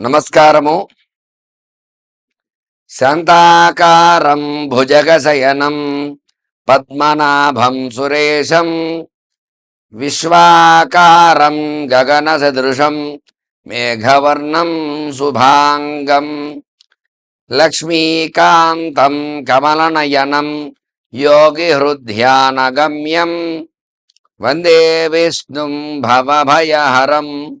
నమస్కారము. శాంతాకారం భుజగశయనం పద్మనాభం సురేశం విశ్వాకారం గగన సదృశం మేఘవర్ణం శుభాంగం లక్ష్మీకాంతం కమలనయనం యోగిహృద్ధ్యానగమ్యం వందే విష్ణుం భవభయహరం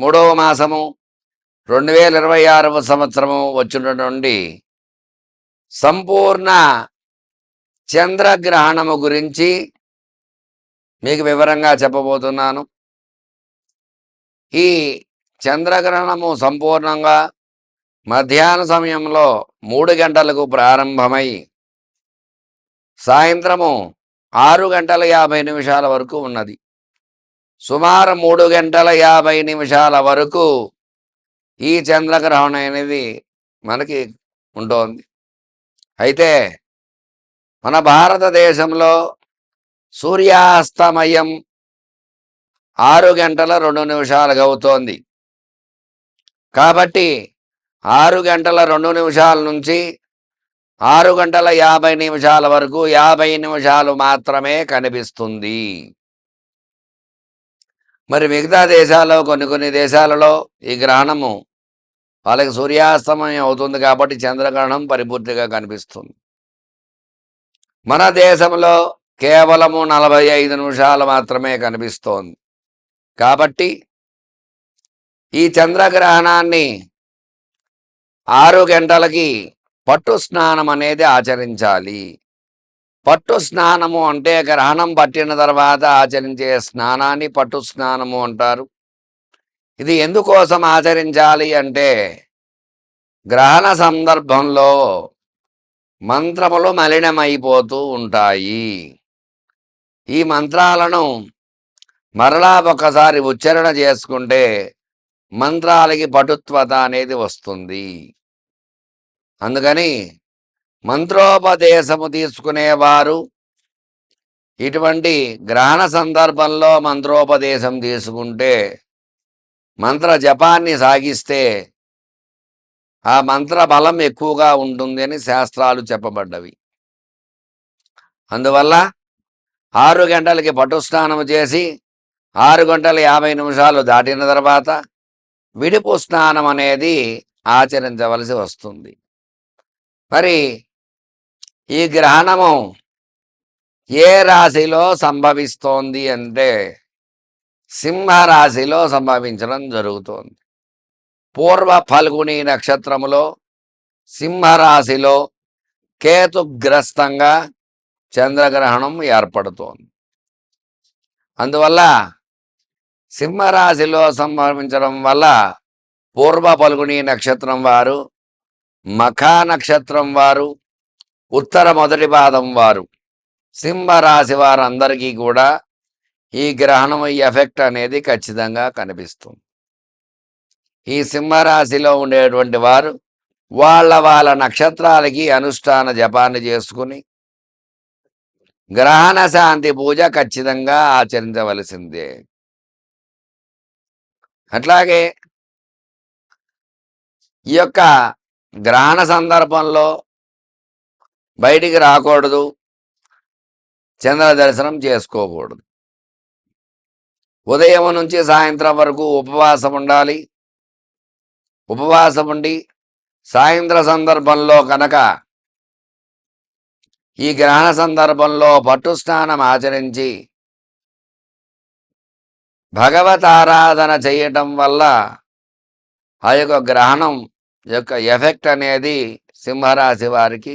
మూడవ మాసము రెండు వేల ఇరవై ఆరవ సంవత్సరము వచ్చినటువంటి సంపూర్ణ చంద్రగ్రహణము గురించి మీకు వివరంగా చెప్పబోతున్నాను. ఈ చంద్రగ్రహణము సంపూర్ణంగా మధ్యాహ్న సమయంలో మూడు గంటలకు ప్రారంభమై సాయంత్రము ఆరు గంటల యాభై నిమిషాల వరకు ఉన్నది. సుమారు మూడు గంటల యాభై నిమిషాల వరకు ఈ చంద్రగ్రహణం అనేది మనకి ఉంటుంది. అయితే మన భారతదేశంలో సూర్యాస్తమయం ఆరు గంటల రెండు నిమిషాలుగా అవుతోంది. కాబట్టి ఆరు గంటల రెండు నిమిషాల నుంచి ఆరు గంటల యాభై నిమిషాల వరకు యాభై నిమిషాలు మాత్రమే కనిపిస్తుంది. మరి మిగతా దేశాల్లో కొన్ని కొన్ని దేశాలలో ఈ గ్రహణము వాళ్ళకి సూర్యాస్తమయం అవుతుంది కాబట్టి చంద్రగ్రహణం పరిపూర్తిగా కనిపిస్తుంది. మన దేశంలో కేవలము నలభై ఐదు నిమిషాలు మాత్రమే కనిపిస్తోంది. కాబట్టి ఈ చంద్రగ్రహణాన్ని ఆరు గంటలకి పట్టు స్నానం అనేది ఆచరించాలి. పట్టు స్నానము అంటే గ్రహణం పట్టిన తర్వాత ఆచరించే స్నానాన్ని పట్టు స్నానము అంటారు. ఇది ఎందుకోసం ఆచరించాలి అంటే గ్రహణ సందర్భంలో మంత్రములు మలినమైపోతూ ఉంటాయి. ఈ మంత్రాలను మరలా ఒకసారి ఉచ్చారణ చేసుకుంటే మంత్రాలకి పటుత్వత అనేది వస్తుంది. అందుకని మంత్రోపదేశము తీసుకునేవారు. ఇటువంటి గ్రహణ సందర్భంలో మంత్రోపదేశం తీసుకుంటే మంత్ర జపాన్ని సాగిస్తే ఆ మంత్ర బలం ఎక్కువగా ఉంటుంది అని శాస్త్రాలు చెప్పబడ్డవి. అందువల్ల ఆరు గంటలకి పట్టు స్నానం చేసి ఆరు గంటల యాభై నిమిషాలు దాటిన తర్వాత విడుపు స్నానం అనేది ఆచరించవలసి వస్తుంది. మరి ఈ గ్రహణము ఏ రాశిలో సంభవిస్తోంది అంటే సింహరాశిలో సంభవించడం జరుగుతోంది. పూర్వ ఫల్గుని నక్షత్రములో సింహరాశిలో కేతుగ్రస్తంగా చంద్రగ్రహణం ఏర్పడుతోంది. అందువల్ల సింహరాశిలో సంభవించడం వల్ల పూర్వ ఫల్గుని నక్షత్రం వారు మఖా నక్షత్రం వారు ఉత్తర మొదటి పాదం వారు. సింహరాశి వారందరికీ కూడా ఈ గ్రహణం ఎఫెక్ట్ అనేది ఖచ్చితంగా కనిపిస్తుంది. ఈ సింహరాశిలో ఉండేటువంటి వారు వాళ్ళ వాళ్ళ నక్షత్రాలకి అనుష్ఠాన జపాన్ని చేసుకుని గ్రహణ శాంతి పూజ ఖచ్చితంగా ఆచరించవలసిందే. అట్లాగే ఈ యొక్క గ్రహణ సందర్భంలో బయటికి రాకూడదు. చంద్ర దర్శనం చేసుకోకూడదు. ఉదయం నుంచి సాయంత్రం వరకు ఉపవాసం ఉండాలి. ఉపవాసం ఉండి సాయంత్ర సందర్భంలో కనుక ఈ గ్రహణ సందర్భంలో పట్టు స్నానం ఆచరించి భగవత్ ఆరాధన చేయటం వల్ల ఆ యొక్క గ్రహణం యొక్క ఎఫెక్ట్ అనేది సింహరాశి వారికి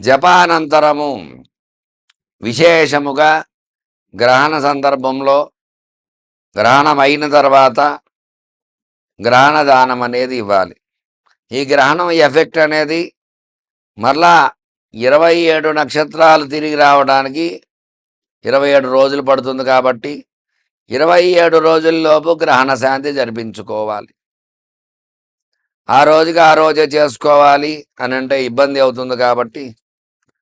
జపానంతరము విశేషముగా గ్రహణ సందర్భంలో గ్రహణం అయిన తర్వాత గ్రహణ దానం అనేది ఇవ్వాలి. ఈ గ్రహణం ఎఫెక్ట్ అనేది మరలా ఇరవై ఏడు నక్షత్రాలు తిరిగి రావడానికి ఇరవై ఏడు రోజులు పడుతుంది కాబట్టి ఇరవై ఏడు రోజుల్లోపు గ్రహణ శాంతి జరిపించుకోవాలి. ఆ రోజుకి ఆ రోజే చేసుకోవాలి అని అంటే ఇబ్బంది అవుతుంది కాబట్టి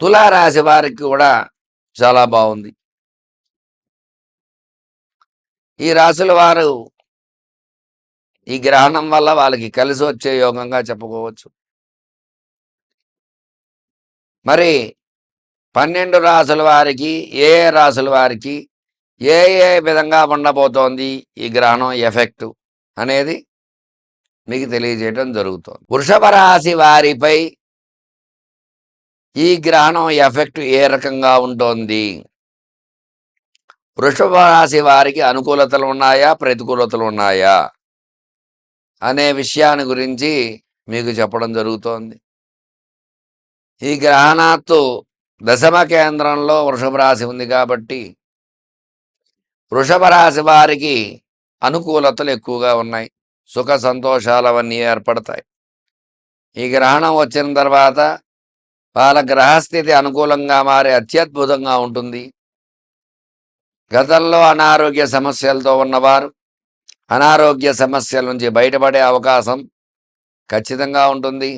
తులారాశి వారికి కూడా చాలా బాగుంది. ఈ రాశుల వారు ఈ గ్రహణం వల్ల వాళ్ళకి కలిసి వచ్చే యోగంగా చెప్పుకోవచ్చు. మరి పన్నెండు రాసుల వారికి ఏ ఏ రాసుల వారికి ఏ ఏ విధంగా ఉండబోతోంది ఈ గ్రహణం ఎఫెక్ట్ అనేది మీకు తెలియజేయడం జరుగుతుంది. వృషభ రాశి వారిపై ఈ గ్రహణం ఎఫెక్ట్ ఏ రకంగా ఉంటుంది? వృషభ రాశి వారికి అనుకూలతలు ఉన్నాయా? ప్రతికూలతలు ఉన్నాయా? అనే విషయాన్ని గురించి మీకు చెప్పడం జరుగుతోంది. ఈ గ్రహణాత్తు దశమ కేంద్రంలో వృషభ రాశి ఉంది కాబట్టి వృషభ రాశి వారికి అనుకూలతలు ఎక్కువగా ఉన్నాయి. సుఖ సంతోషాలు అవన్నీ ఏర్పడతాయి. ఈ గ్రహణం వచ్చిన తర్వాత వాళ్ళ గ్రహస్థితి అనుకూలంగా మారి అత్యద్భుతంగా ఉంటుంది. గతంలో అనారోగ్య సమస్యలతో ఉన్నవారు అనారోగ్య సమస్యల నుంచి బయటపడే అవకాశం ఖచ్చితంగా ఉంటుంది.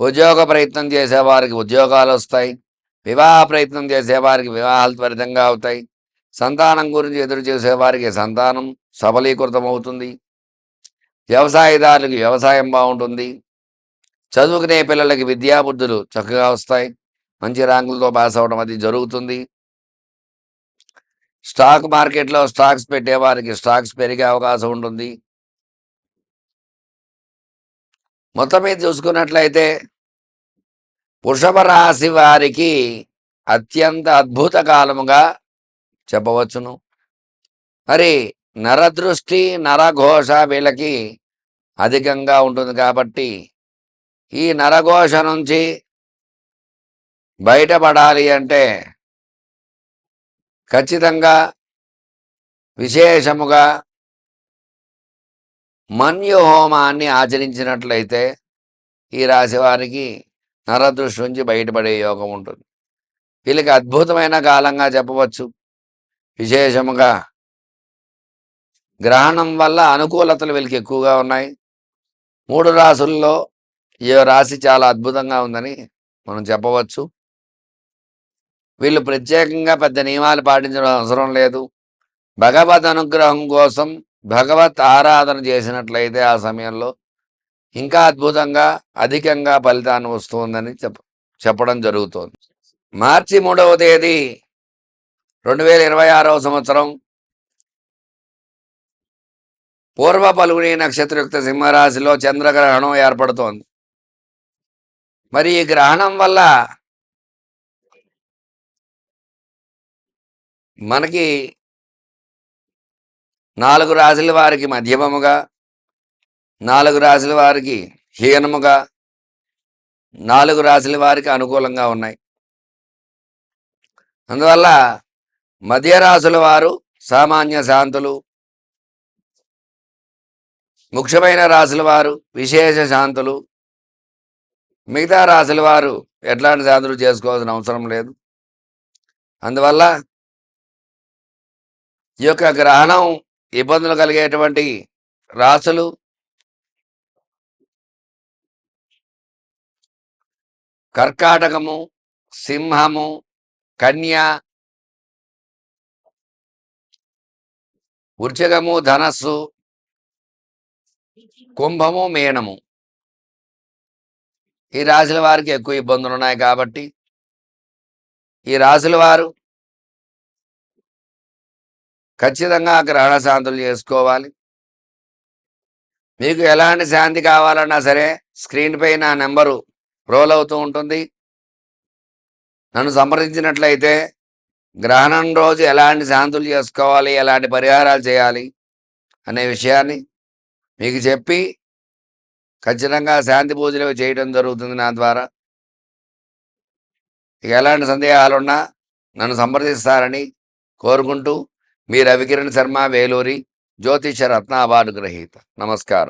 ఉద్యోగ ప్రయత్నం చేసేవారికి ఉద్యోగాలు వస్తాయి. వివాహ ప్రయత్నం చేసేవారికి వివాహాలు త్వరితంగా అవుతాయి. సంతానం గురించి ఎదురు చూసేవారికి సంతానం సబలీకృతం అవుతుంది వ్యవసాయదారులకు వ్యవసాయం బాగుంటుంది. చదువుకునే పిల్లలకి విద్యాబుద్ధులు చక్కగా వస్తాయి. మంచి ర్యాంకులతో పాస్ అవడం అది జరుగుతుంది. స్టాక్ మార్కెట్లో స్టాక్స్ పెట్టేవారికి స్టాక్స్ పెరిగే అవకాశం ఉంటుంది. మొత్తం మీద చూసుకున్నట్లయితే వృషభ రాశి వారికి అత్యంత అద్భుత కాలముగా చెప్పవచ్చును. మరి నరదృష్టి నరఘోష వీళ్ళకి అధికంగా ఉంటుంది కాబట్టి ఈ నరఘోష నుంచి బయటపడాలి అంటే ఖచ్చితంగా విశేషముగా మన్యు హోమాన్ని ఆచరించినట్లయితే ఈ రాశి వారికి నరదృష్టి నుంచి బయటపడే యోగం ఉంటుంది. వీళ్ళకి అద్భుతమైన కాలంగా చెప్పవచ్చు. విశేషముగా గ్రహణం వల్ల అనుకూలతలు వీళ్ళకి ఎక్కువగా ఉన్నాయి. మూడు రాసుల్లో ఈ రాశి చాలా అద్భుతంగా ఉందని మనం చెప్పవచ్చు. వీళ్ళు ప్రత్యేకంగా పెద్ద నియమాలు పాటించడం అవసరం లేదు. భగవద్ అనుగ్రహం కోసం భగవత్ ఆరాధన చేసినట్లయితే ఆ సమయంలో ఇంకా అద్భుతంగా అధికంగా ఫలితాన్ని వస్తుందని చెప్ చెప్పడం జరుగుతోంది. మార్చి మూడవ తేదీ రెండు వేల ఇరవై ఆరవ సంవత్సరం. పూర్వ పలుగుని నక్షత్రయుక్త సింహరాశిలో చంద్రగ్రహణం ఏర్పడుతోంది. మరి ఈ గ్రహణం వల్ల మనకి నాలుగు రాశుల వారికి మధ్యమముగా నాలుగు రాశుల వారికి హీనముగా నాలుగు రాశుల వారికి అనుకూలంగా ఉన్నాయి. అందువల్ల మధ్య రాశుల వారు సామాన్య శాంతులు ముఖ్యమైన రాశుల వారు విశేష శాంతులు మిగతా రాశుల వారు ఎట్లాంటి సాధనలు చేసుకోవాల్సిన అవసరం లేదు. అందువల్ల ఈ యొక్క గ్రహణం ఇబ్బందులు కలిగేటువంటి రాసులు కర్కాటకము సింహము కన్య వృశ్చికము ధనస్సు కుంభము మీనము. ఈ రాశుల వారికి ఎక్కువ ఇబ్బందులు ఉన్నాయి కాబట్టి ఈ రాశుల వారు ఖచ్చితంగా గ్రహణ శాంతులు చేసుకోవాలి. మీకు ఎలాంటి శాంతి కావాలన్నా సరే స్క్రీన్ పై నా నెంబరు రోల్ అవుతూ ఉంటుంది. నన్ను సంప్రదించినట్లయితే గ్రహణం రోజు ఎలాంటి శాంతులు చేసుకోవాలి ఎలాంటి పరిహారాలు చేయాలి అనే విషయాన్ని మీకు చెప్పి ఖచ్చితంగా శాంతి పూజలు చేయడం జరుగుతుంది నా ద్వారా. ఇక ఎలాంటి సందేహాలున్నా నన్ను సంప్రదిస్తారని కోరుకుంటూ మీ రవికిరణ్ శర్మ వేలూరి జ్యోతిష రత్న అవార్డు గ్రహీత. నమస్కారం.